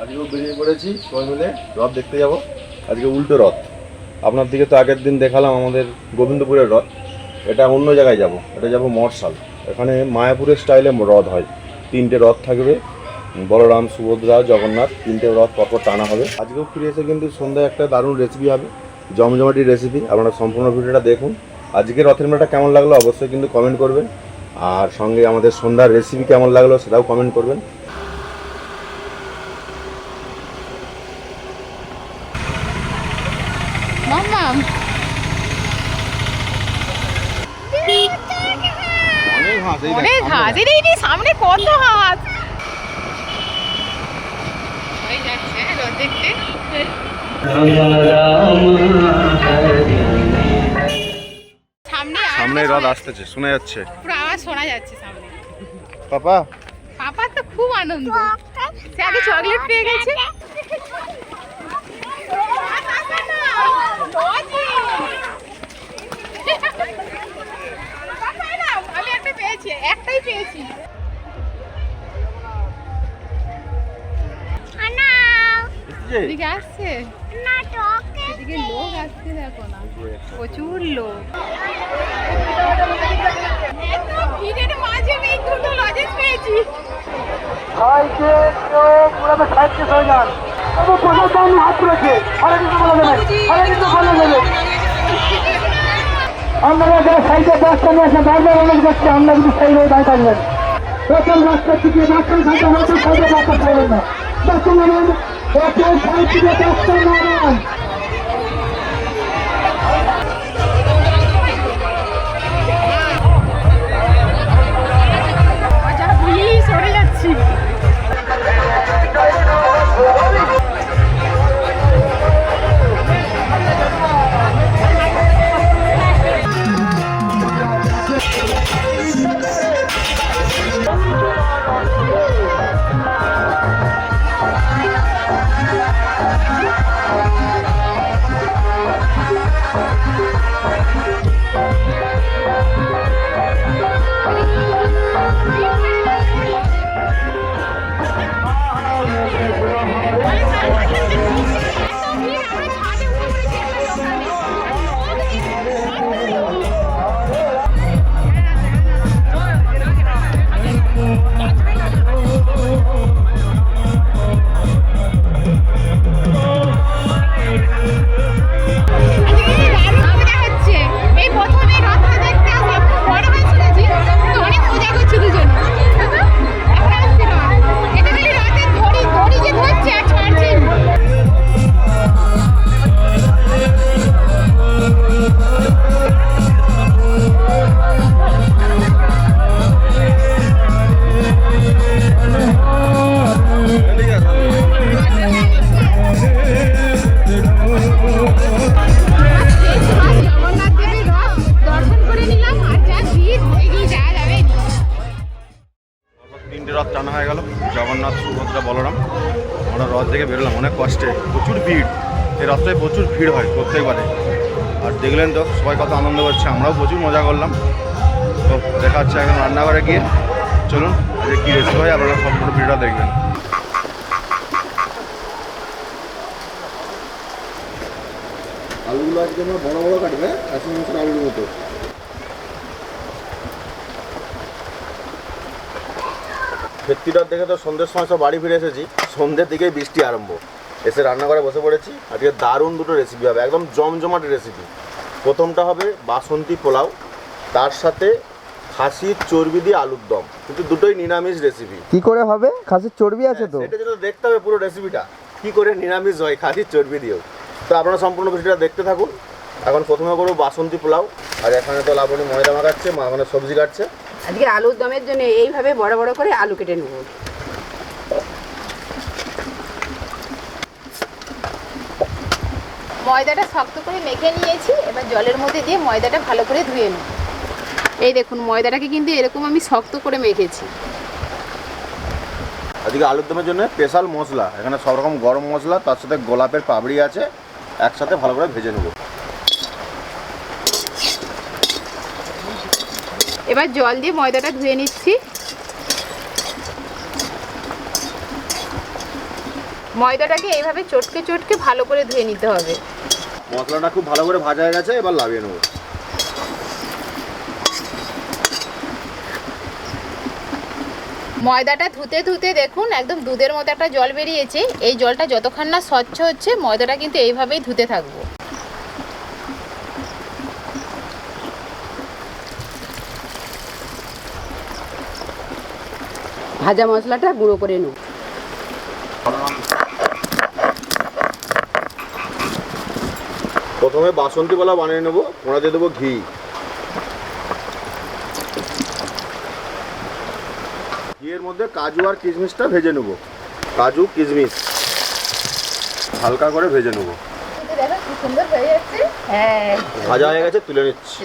আজকেও বেরিয়ে পড়েছি। সবাই মিলে রথ দেখতে যাব। আজকে উল্টো রথ। আপনার দিকে তো আগের দিন দেখালাম আমাদের গোবিন্দপুরের রথ। এটা অন্য জায়গায় যাব। এটা যাব মরসাল এখানে মায়াপুরের স্টাইলে রথ হয়। তিনটে রথ থাকবে। বলরাম, সুভদ্রা, জগন্নাথ তিনটে রথ পরপর টানা হবে। আজকেও ফিরে এসে কিন্তু সন্ধ্যায় একটা দারুণ রেসিপি হবে। জমজমাটি রেসিপি আপনারা সম্পূর্ণ ভিডিওটা দেখুন। আজকে রথের মেলাটা কেমন লাগল অবশ্যই কিন্তু কমেন্ট করবেন। আর সঙ্গে আমাদের সন্ধ্যার রেসিপি কেমন লাগল সেটাও কমেন্ট করবেন। মাম্মাম অনেক হাঁস এই এই সামনে কত হাঁস যাচ্ছে দেখতে সামনে রথ আসতেছে শোনা যাচ্ছে। পুরো আওয়াজ শোনা যাচ্ছে সামনে। পাপা? পাপার তো খুব আনন্দ। সে আগে চকলেট পেয়ে গেছে। এদিকে আসছে? এদিকে লোক আসছে দেখো না। প্রচুর লোক। এত ভিড়ের মাঝে এই দুটো লজেন্স পেয়েছি। ভাইকে কেউ পুরাবে সাহিত্য হয়ে যান তবে প্রশাসন হাত তুলেছে। হরে কিছু বলে দেবেন হরে কিছু বলে দেবেন আপনারা যারা সাইডে বাসটা নিয়ে আসেন বারবার অনুরোধ করছে আমরা কিন্তু সেই রোড দাঁড়িয়ে থাকবেন প্রথম রাস্তা থেকে বাসটা সাইডে হয়তো সাইডে বাসটা পাবেন না বাসটা নামান প্রথম সাইড থেকে বাসটা নামান দেখলেন তো সবাই কত আনন্দ করছে আমরাও প্রচুর মজা করলাম। তো দেখা হচ্ছে এখন রান্নাঘরে গিয়ে। চলুন আজকে কী রেসিপি হয় আপনারা সম্পূর্ণ ভিড়টা দেখবেন। আলুগুলো আজকে আমরা বড় বড় কাটবে একশো মাসের আলুর মতো। সত্যিটার দেখে তো সন্ধ্যের সময় সব বাড়ি ফিরে এসেছি। সন্ধ্যের দিকেই বৃষ্টি আরম্ভ। এসে রান্নাঘরে বসে পড়েছি। আজকে দারুণ দুটো রেসিপি হবে একদম জমজমাট রেসিপি প্রথমটা হবে বাসন্তী পোলাও তার সাথে খাসির চর্বি দিয়ে আলুর দম। কিন্তু দুটোই নিরামিষ রেসিপি কি করে হবে? খাসির চর্বি আছে তো? সেটা যেটা দেখতে হবে পুরো রেসিপিটা কি করে নিরামিষ হয় খাসির চর্বি দিয়েও। তো আপনারা সম্পূর্ণ ভিডিওটা দেখতে থাকুন। এখন প্রথমে করব বাসন্তী পোলাও। আর এখানে তো লাবণী ময়দা মাখাচ্ছে মা মানে সবজি কাটছে। আজকে আলুর দমের জন্য এইভাবে বড় বড় করে আলু কেটে নেব। ময়দাটা শক্ত করে মেখে নিয়েছি এবার জলের মধ্যে দিয়ে ময়দাটা ভালো করে ধুয়ে নিই। এই দেখুন ময়দাটাকে কিন্তু এরকম আমি শক্ত করে মেখেছি। আজকে আলুর দমের জন্য স্পেশাল মশলা এখানে সব রকম গরম মশলা তার সাথে গোলাপের পাপড়ি আছে একসাথে ভালো করে ভেজে নেব। এবার জল দিয়ে ময়দাটা ধুয়ে নিচ্ছি। ময়দাটাকে এইভাবে চটকে চটকে ভালো করে ধুয়ে নিতে হবে। মশলাটা খুব ভালো করে ভাজা হয়ে গেছে এবার লাভিয়ে নেব। ময়দাটা ধুতে ধুতে দেখুন একদম দুধের মতো একটা জল বেরিয়েছে। এই জলটা যতক্ষণ না স্বচ্ছ হচ্ছে ময়দাটা কিন্তু এইভাবেই ধুতে থাকব। ভাজা মশলাটা গুঁড়ো করে নেব। প্রথমে বাসন্তী কলা বানিয়ে নেব ওনা দিয়ে দেবো ঘি। ঘিয়ের মধ্যে কাজু আর কিশমিশটা ভেজে নেব। কাজু কিশমিশ হালকা করে ভেজে নেব। হয়ে। ভাজা হয়ে গেছে তুলে নিচ্ছি।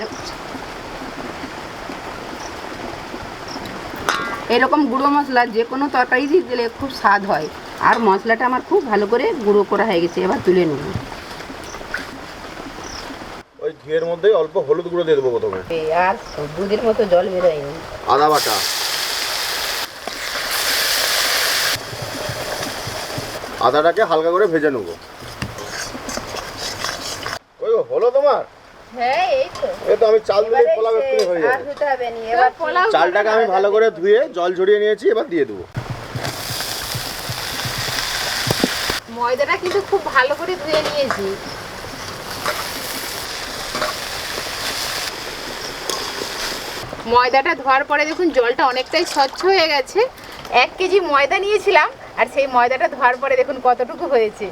এরকম গুঁড়ো মশলা যে কোনো তরকারি দিয়ে দিলে খুব স্বাদ হয়। আর মশলাটা আমার খুব ভালো করে গুঁড়ো করা হয়ে গেছে এবার তুলে নেব। ঘিয়ের মধ্যেই অল্প হলুদ গুঁড়ো দিয়ে দেবো প্রথমে। আর দুধের মতো জল বেরোয়নি। আদা বাটা। আদাটাকে হালকা করে ভেজে নেব। ওই হলো তোমার? হ্যাঁ এই তো। এই তো আমি চাল দিলে পোলাও এক্ষুনি হয়ে যাবে। ধুতে হবে নি এবার পোলাও চালটাকে আমি ভালো করে ধুয়ে জল ঝরিয়ে নিয়েছি এবার দিয়ে দেবো। ময়দাটা কিন্তু খুব ভালো করে ধুয়ে নিয়েছি। ময়দাটা ধোয়ার পরে দেখুন জলটা অনেকটাই স্বচ্ছ হয়ে গেছে। এক কেজি ময়দা নিয়েছিলাম, আর সেই ময়দাটা ধোয়ার পরে দেখুন কতটুকু হয়েছে।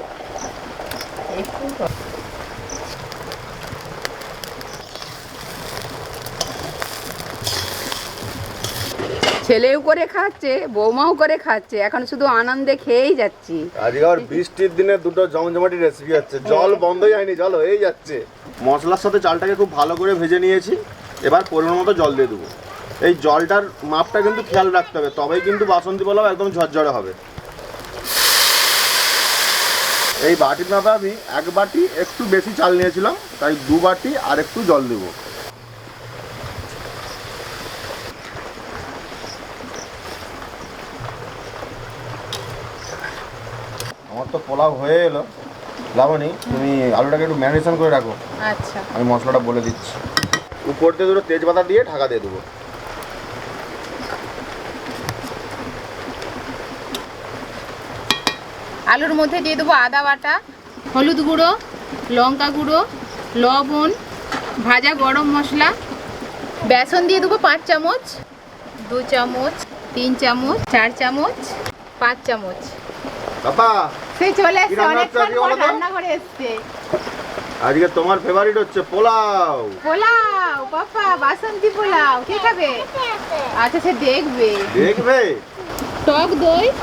ছেলেও করে খাচ্ছে, বৌমাও করে খাচ্ছে, এখন শুধু আনন্দে খেয়েই যাচ্ছি। আজকে আর বৃষ্টির দিনে দুটো জমজমাটি রেসিপি হচ্ছে। জল বন্ধই হয়নি, জল হয়েই যাচ্ছে। মশলার সাথে চালটাকে খুব ভালো করে ভেজে নিয়েছি। এবার পরিমাণ মতো জল দিয়ে দেবো। এই জলটার মাপটা কিন্তু খেয়াল রাখতে হবে তবেই কিন্তু বাসন্তী পোলাও একদম ঝরঝরে হবে। এই বাটির মাপে আমি এক বাটি একটু বেশি চাল নিয়েছিলাম তাই দু বাটি আর একটু জল দেবো। আমার তো পোলাও হয়ে এলো। লাবণী তুমি আলুটাকে একটু ম্যারিনেশন করে রাখো। আচ্ছা। আমি মশলাটা বলে দিচ্ছি। উপর দিয়ে দুটো তেজপাতা দিয়ে ঢাকা দিয়ে দেবো। আলুর মধ্যে দিয়ে দেবো আদা বাটা হলুদ গুঁড়ো লঙ্কা গুঁড়ো লবণ ভাজা গরম মশলা বেসন দিয়ে দেবো পাঁচ চামচ দু চামচ তিন চামচ চার চামচ পাঁচ চামচ। বাবা সে চলে এসছে অনেকক্ষণ হচ্ছে পর বলো রান্না করে এসছে। আজকে তোমার ফেভারিট হচ্ছে পোলাও। পোলাও বাবা বাসন্তী পোলাও। কে খাবে? আচ্ছা সে দেখবে। দেখবে? টক দই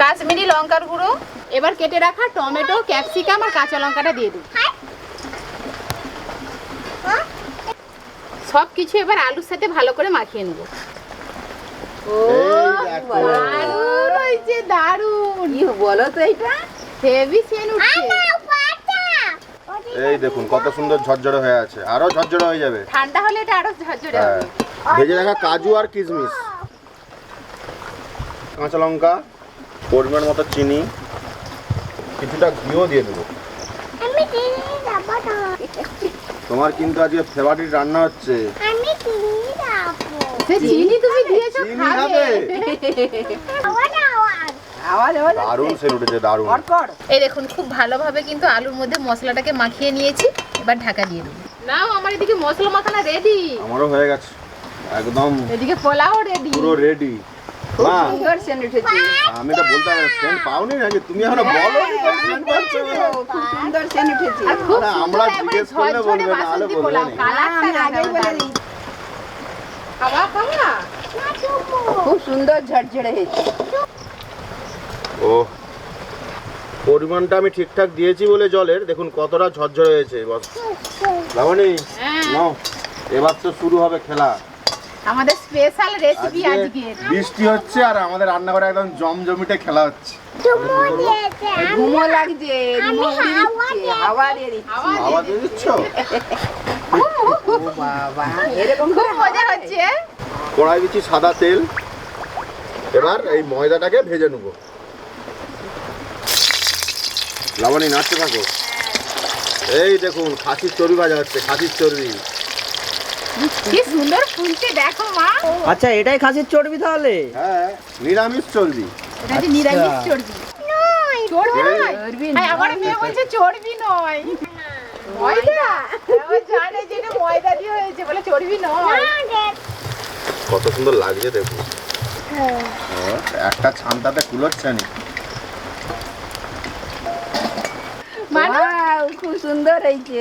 কাশ্মীরি লঙ্কার গুঁড়ো এবার কেটে রাখা টমেটো ক্যাপসিকাম আর কাঁচা লঙ্কাটা দিয়ে দিই। সব কিছু এবার আলুর সাথে ভালো করে মাখিয়ে নেব। দেখো। দারুণ হয়েছে দারুণ। কি বলো তো এটা? হেভি সেন উঠছে। এই দেখুন কত সুন্দর ঝরঝরে হয়ে আছে। আরও ঝরঝরে হয়ে যাবে। ঠান্ডা হলে এটা আরও ঝরঝরে হ্যাঁ। হবে। ভেজে রাখা কাজু আর কিশমিশ। কাঁচা লঙ্কা পরিমাণ মতো চিনি কিছুটা ঘিও দিয়ে দেবো। তোমার কিন্তু আজকে ফেভারিট রান্না হচ্ছে। সে চিনি তুমি দিয়েছ খাবে। দারুণ সেন উঠেছে দারুণ। এই দেখুন খুব ভালোভাবে কিন্তু আলুর মধ্যে মশলাটাকে মাখিয়ে নিয়েছি এবার ঢাকা দিয়ে দেবো নাও আমার এদিকে মশলা মাখানা রেডি আমারও হয়ে গেছে একদম এদিকে পোলাও রেডি পুরো রেডি খুব সুন্দর সেন্ট উঠেছে। আমি তো বলতে সেন্ট পাওনি নাকি? তুমি এখনও বলো সেন্ট পাচ্ছ ও, খুব সুন্দর সেন্ট উঠেছে। না, আমরা জিজ্ঞেস করলে বলবে, নাহলে বাসন্তী বলবে না। কালারটা আমি দেখো আগেই বলে দিই। খাবা খাবা খুব সুন্দর ঝরঝরে হয়েছে। ও। পরিমাণটা আমি ঠিকঠাক দিয়েছি বলে জলের। দেখুন কতটা ঝরঝরে হয়েছে বস। লাবণী হ্যাঁ। নাও। এবার তো শুরু হবে খেলা। আমাদের স্পেশাল রেসিপি আজকে বৃষ্টি হচ্ছে আর আমাদের রান্নাঘরে একদম জমজমিটে খেলা হচ্ছে। ঘুমো লাগছে ঘুমো উড়িয়ে দিচ্ছে হাওয়া দিয়ে দিচ্ছে। আওয়াজ দিয়ে দিচ্ছ? বাবা এরকম খুব মজা হচ্ছে। কড়াই দিচ্ছি সাদা তেল। এবার এই ময়দাটাকে ভেজে নেব। লাবণী নাচতে থাকো। এই দেখুন খাসির চর্বি ভাজা হচ্ছে খাসির চর্বি কি সুন্দর ফুলছে দেখো মা। আচ্ছা এটাই খাসির চর্বি তাহলে? হ্যাঁ নিরামিষ চর্বি এটা যে নিরামিষ চর্বি চর্বি নয় চর্বি হ্যাঁ, আমার মেয়ে বলছে চর্বি নয়। ময়দা? ও জানে যে এটা ময়দা দিয়ে হয়েছে বলে চর্বি নয়। কত সুন্দর লাগছে দেখুন। হ্যাঁ, একটা ছানটাতে কুলোচ্ছে নি খুব সুন্দর হয়েছে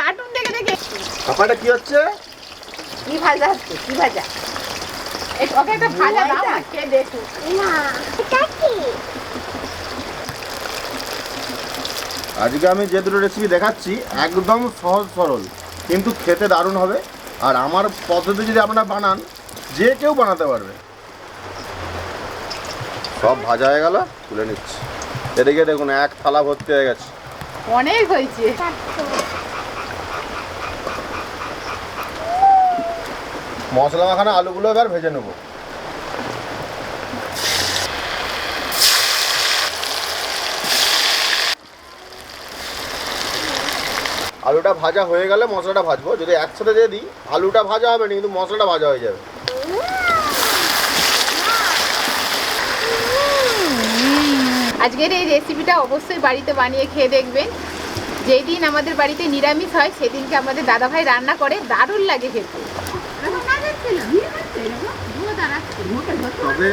কার্টুন দেখে দেখে কি হচ্ছে? কি ভাজা হচ্ছে কি ভাজা? ওকে একটা ভাজা দাও ময়দা? না, খেয়ে দেখুক আজকে আমি যে দুটো রেসিপি দেখাচ্ছি একদম সহজ সরল কিন্তু খেতে দারুণ হবে। আর আমার পদ্ধতি যদি আপনারা বানান যে কেউ বানাতে পারবে। সব ভাজা হয়ে গেল তুলে নিচ্ছি। এদিকে দেখুন এক থালা ভর্তি হয়ে গেছে। অনেক হয়েছে। মশলা মাখানো আলুগুলো এবার ভেজে নেব। আলুটা ভাজা হয়ে গেলে মশলাটা ভাজবো। যদি একসাথে দিয়ে দিই আলুটা ভাজা হবে না কিন্তু মশলাটা ভাজা হয়ে যাবে। আজকের এই রেসিপিটা অবশ্যই বাড়িতে বানিয়ে খেয়ে দেখবেন। যেই দিন আমাদের বাড়িতে নিরামিষ হয় সেদিনকে আমাদের দাদাভাই রান্না করে দারুণ লাগে খেতে। তবে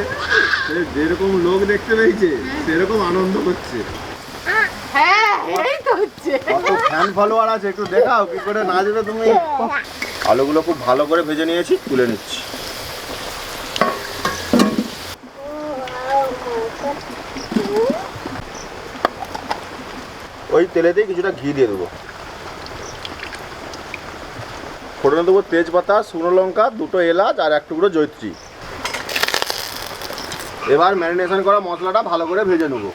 যেরকম লোক দেখতে পেয়েছে সেরকম আনন্দ করছে হ্যাঁ এই তো হচ্ছে। কত ফ্যান ফলোয়ার আছে একটু দেখাও করে না যেতে তুমি? আলুগুলো খুব ভালো করে ভেজে নিয়েছি তুলে নিচ্ছি। ওই তেলেতেই কিছুটা ঘি দিয়ে দেবো। ফোড়নে দেবো তেজপাতা, শুকনো লঙ্কা, দুটো এলাচ আর এক টুকরো জৈত্রী এবার ম্যারিনেশন করা মশলাটা ভালো করে ভেজে নেব।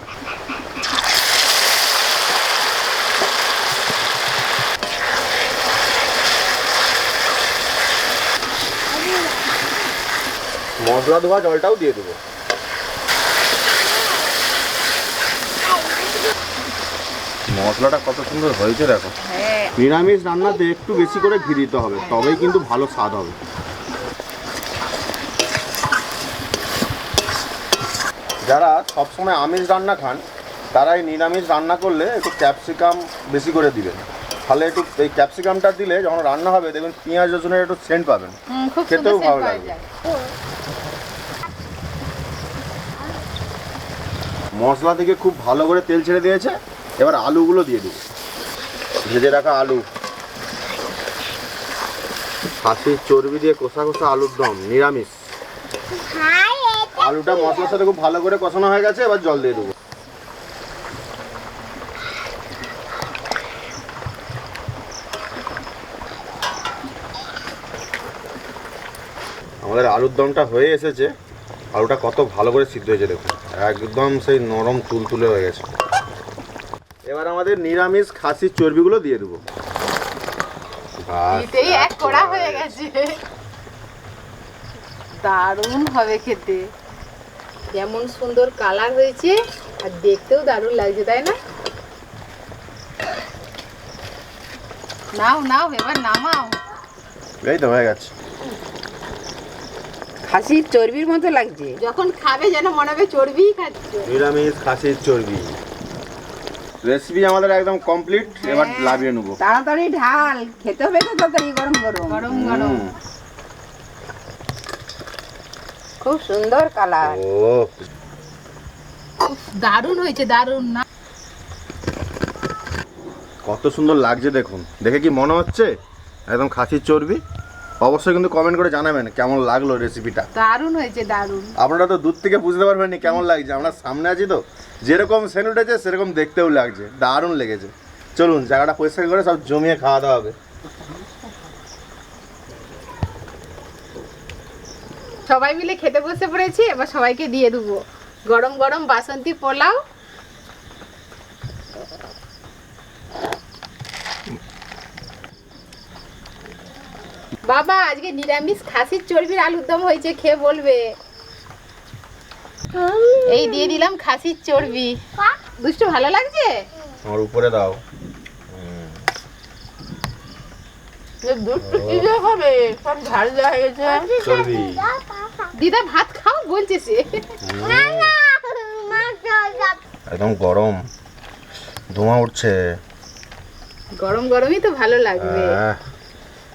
মশলা ধোয়া জলটাও দিয়ে দেবো। মশলাটা কত সুন্দর হয়েছে দেখো। হ্যাঁ। নিরামিষ রান্নাতে একটু বেশি করে ঘি দিতে হবে তবেই কিন্তু ভালো স্বাদ হবে। যারা সবসময় আমিষ রান্না খান তারা এই নিরামিষ রান্না করলে একটু ক্যাপসিকাম বেশি করে দিবেন। তাহলে একটু এই ক্যাপসিকামটা দিলে যখন রান্না হবে দেখবেন পেঁয়াজ রসুনের একটু সেন্ট পাবেন। খেতেও ভালো লাগবে। মশলা থেকে খুব ভালো করে তেল ছেড়ে দিয়েছে। এবার আলুগুলো দিয়ে দিই। ভেজে রাখা আলু। খাসির চর্বি দিয়ে কষা কষা আলুর দম নিরামিষ। আলুটা মশলার সাথে খুব ভালো করে কষানো হয়ে গেছে এবার জল দিয়ে দেবো। আমাদের আলুর দমটা হয়ে এসেছে। আলুটা কত ভালো করে সিদ্ধ হয়েছে দেখুন। একদম সেই নরম তুলতুলে হয়ে গেছে। এবার আমাদের নিরামিষ খাসির চর্বিগুলো দিয়ে দেবো। এক কড়া হয়ে গেছে। দারুণ হবে খেতে। যেমন সুন্দর কালার হয়েছে আর দেখতেও দারুণ লাগছে তাই না? নাও নাও এবার নামাও। এই তো হয়ে গেছে। খাসির চর্বির মতো লাগছে। যখন খাবে যেন মনে হবে চর্বিই খাচ্ছে। নিরামিষ খাসির চর্বি। রেসিপি আমাদের একদম কমপ্লিট এবার লাভিয়ে নেব। তাড়াতাড়ি ঢাল খেতে হবে তো তাড়াতাড়ি গরম। গরম গরম। গরম খুব সুন্দর কালার ও। উফ, দারুণ হয়েছে দারুণ না? কত সুন্দর লাগছে দেখুন। দেখে কি মনে হচ্ছে? একদম খাসির চর্বি। অবশ্যই কিন্তু কমেন্ট করে জানাবেন কেমন লাগল রেসিপিটা দারুণ হয়েছে দারুণ। আপনারা তো দূর থেকে বুঝতে পারবেন না কেমন লাগছে। আমরা সামনে আছি তো যেরকম সেন উঠেছে সেরকম দেখতেও লাগছে। দারুণ লেগেছে। চলুন জায়গাটা পরিষ্কার করে সব জমিয়ে খাওয়া দাওয়া হবে। সবাই মিলে খেতে বসে পড়েছি এবার সবাইকে দিয়ে দেবো। গরম গরম বাসন্তী পোলাও বাবা আজকে নিরামিষ খাসির চর্বির আলুর দম হয়েছে খেয়ে বলবে। এই দিয়ে দিলাম খাসির চর্বি। দুষ্টু ভালো লাগছে? আমার উপরে দাও। দিদা ভাত খাও বলছে সে। একদম গরম। ধোঁয়া উঠছে। গরম গরমই তো ভালো লাগবে।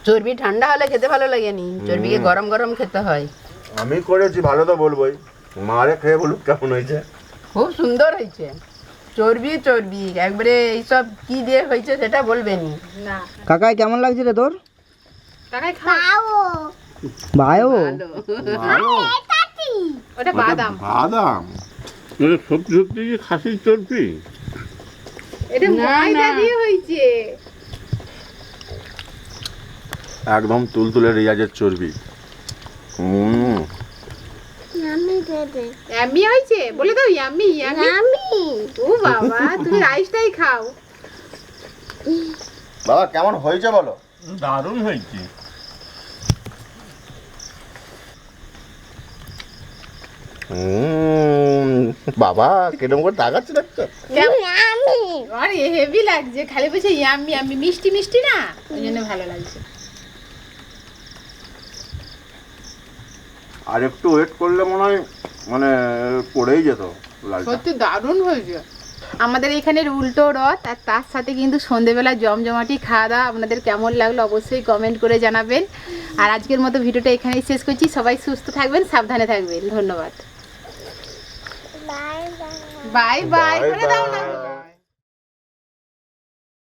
চর্বি ঠান্ডা হলে খেতে ভালো লাগেনি। চর্বিকে গরম গরম খেতে হয়। আমি করেছি ভালো তো বলবোই। মারে খেয়ে বলুক কেমন হয়েছে। খুব সুন্দর হয়েছে। চর্বি চর্বি। একবারে এইসব কি দিয়ে হয়েছে সেটা বলবেনি। না। কাকাই কেমন লাগছে রে তোর? টাকায় খাও ভাইও ভালো। ওটা বাদাম। বাদাম? সত্যি সত্যি কি খাসির চর্বি? এটা ময়দা দিয়ে হয়েছে। একদম তুলতুলে রিয়াজের চর্বি। হুম। হয়েছে? বলে দাও ইয়াম্মি ইয়াম্মি ও বাবা তুমি রাইসটাই খাও। বাবা কেমন হয়েছে বলো? দারুণ হয়েছে। বাবা কিরম করে তাকাচ্ছে দেখছ? আরে হেভি লাগছে। খালি বলছে ইয়াম্মি ইয়াম্মি মিষ্টি মিষ্টি না? ওই জন্য ভালো লাগছে। আর একটু ওয়েট করলে মনে হয় মানে পড়েই যেত লালটা। সত্যি দারুণ হয়েছে। আমাদের এখানের উল্টো রথ আর তার সাথে কিন্তু সন্ধেবেলা জমজমাটি খাওয়া দাওয়া আপনাদের কেমন লাগল অবশ্যই কমেন্ট করে জানাবেন। আর আজকের মতো ভিডিওটা এখানেই শেষ করছি। সবাই সুস্থ থাকবেন সাবধানে থাকবেন। ধন্যবাদ। বাই বাই Bye করে দাও না। bye.